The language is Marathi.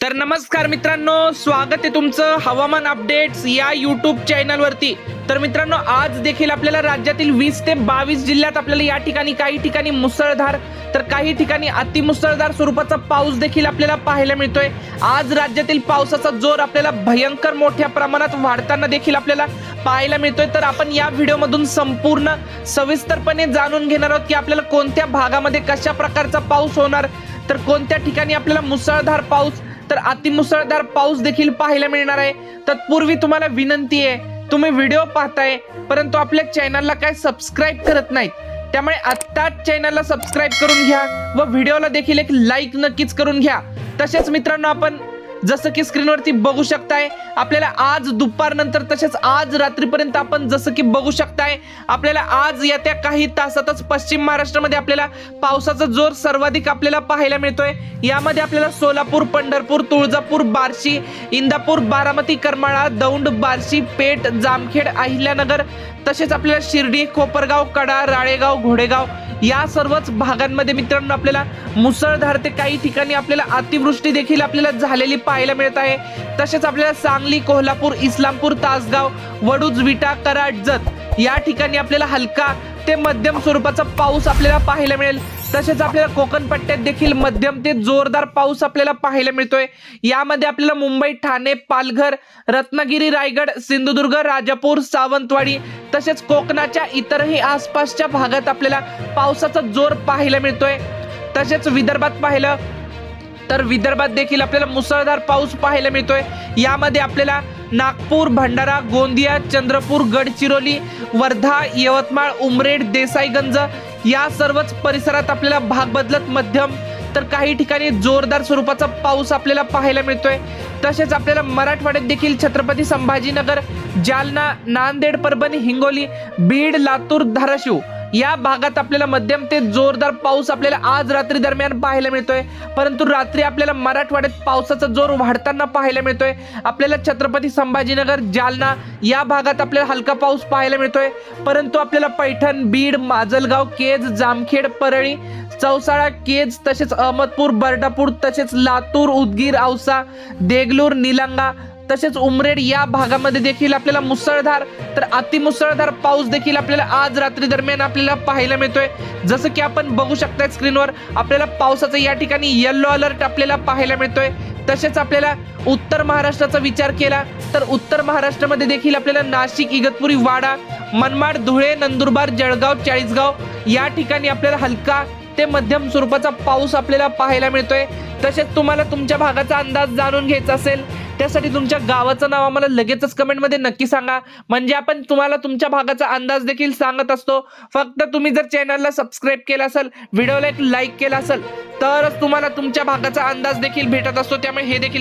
तर नमस्कार मित्रांनो स्वागत आहे तुमचं हवामान अपडेट्स या युट्यूब चॅनलवरती तर मित्रांनो आज देखील आपल्याला राज्यातील वीस ते बावीस जिल्ह्यात आपल्याला या ठिकाणी काही ठिकाणी मुसळधार तर काही ठिकाणी अतिमुसळधार स्वरूपाचा पाऊस देखील आपल्याला पाहायला मिळतोय. आज राज्यातील पावसाचा जोर आपल्याला भयंकर मोठ्या प्रमाणात वाढताना देखील आपल्याला पाहायला मिळतोय. तर आपण या व्हिडिओमधून संपूर्ण सविस्तरपणे जाणून घेणार आहोत की आपल्याला कोणत्या भागामध्ये कशा प्रकारचा पाऊस होणार तर कोणत्या ठिकाणी आपल्याला मुसळधार पाऊस तर अतिमुसळधार पाऊस देखील पाहायला मिळणार आहे. तत्पूर्वी तुम्हाला विनंती आहे तुम्ही व्हिडिओ पाहताय परंतु आपल्या चॅनलला काय सबस्क्राईब करत नाहीत त्यामुळे आत्ताच चॅनलला सबस्क्राईब करून घ्या व व्हिडिओला देखील एक लाईक नक्कीच करून घ्या. तसेच मित्रांनो आपण जसं की स्क्रीनवरती बघू शकताय आपल्याला आज दुपारनंतर तसेच आज रात्रीपर्यंत आपण जसं की बघू शकताय आपल्याला आज येत्या काही तासातच पश्चिम महाराष्ट्रामध्ये आपल्याला पावसाचा जोर सर्वाधिक आपल्याला पाहायला मिळतोय. यामध्ये आपल्याला सोलापूर पंढरपूर तुळजापूर बार्शी इंदापूर बारामती करमाळा दौंड बार्शी पेठ जामखेड अहिल्यानगर तसेच आपल्याला शिर्डी कोपरगाव कडा राळेगाव घोडेगाव या सर्वच भागांमध्ये मित्रांनो आपल्याला मुसळधार ते काही ठिकाणी आपल्याला अतिवृष्टी देखील आपल्याला झालेली पाहायला मिळत आहे. तसेच आपल्याला सांगली कोल्हापूर इस्लामपूर तासगाव वडूज विटा कराड जत या ठिकाणी आपल्याला हलका ते मध्यम स्वरूपाचा पाऊस आपल्याला पाहायला मिळेल. तसेच आपल्याला कोकण पट्ट्यात देखील मध्यम ते जोरदार पाऊस आपल्याला पाहायला मिळतोय. यामध्ये आपल्याला मुंबई ठाणे पालघर रत्नागिरी रायगड सिंधुदुर्ग राजापूर सावंतवाडी तसेच कोकणाच्या इतरही आसपासच्या भागात आपल्याला पावसाचा जोर पाहायला मिळतोय. तसेच विदर्भात पाहिलं तर विदर्भात देखील आपल्याला मुसळधार पाऊस पाहायला मिळतोय. यामध्ये आपल्याला नागपूर भंडारा गोंदिया चंद्रपूर गडचिरोली वर्धा यवतमाळ उमरेड देसाईगंज या सर्वच परिसरात आपल्याला भाग बदलत मध्यम तर काही ठिकाणी जोरदार स्वरूपाचा पाऊस आपल्याला पाहायला मिळतोय. तसेच आपल्याला मराठवाड्यात देखील छत्रपती संभाजीनगर जालना नांदेड परभणी हिंगोली बीड लातूर धाराशिव या भागात आपल्याला मध्यम ते जोरदार पाऊस आपल्याला आज रात्री दरम्यान पाहायला मिळतोय. परंतु रात्री आपल्याला मराठवाड्यात पावसाचा जोर वाढताना पाहायला मिळतोय. आपल्याला छत्रपती संभाजीनगर जालना या भागात आपल्याला हलका पाऊस पाहायला मिळतोय. परंतु आपल्याला पैठण बीड माजलगाव केज जामखेड परळी चौसाळा केज तसेच अहमदपूर बर्डापूर तसेच लातूर उदगीर औसा देगलूर निलंगा तसेच उमरेड या भागामध्ये देखील आपल्याला मुसळधार तर अतिमुसळधार पाऊस देखील आपल्याला आज रात्री दरम्यान आपल्याला पाहायला मिळतोय. जसं की आपण बघू शकताय स्क्रीनवर आपल्याला पावसाचा या ठिकाणी येल्लो अलर्ट आपल्याला पाहायला मिळतोय. तसेच आपल्याला उत्तर महाराष्ट्राचा विचार केला तर उत्तर महाराष्ट्रामध्ये देखील आपल्याला नाशिक इगतपुरी वाडा मनमाड धुळे नंदुरबार जळगाव चाळीसगाव या ठिकाणी आपल्याला हलका ते मध्यम स्वरूपाचा पाऊस आपल्याला पाहायला मिळतोय. तसेच तुम्हाला तुमच्या भागाचा अंदाज जाणून घ्यायचा असेल त्यासाठी तुमच्या गावाचं नाव आम्हाला लगेचच कमेंटमध्ये नक्की सांगा. म्हणजे आपण तुम्हाला तुमच्या भागाचा अंदाज देखील सांगत असतो. फक्त तुम्ही जर चॅनलला सबस्क्राईब केला असेल व्हिडिओला एक लाईक केला असेल तरच तुम्हाला तुमच्या भागाचा अंदाज देखील भेटत असतो. त्यामुळे हे देखील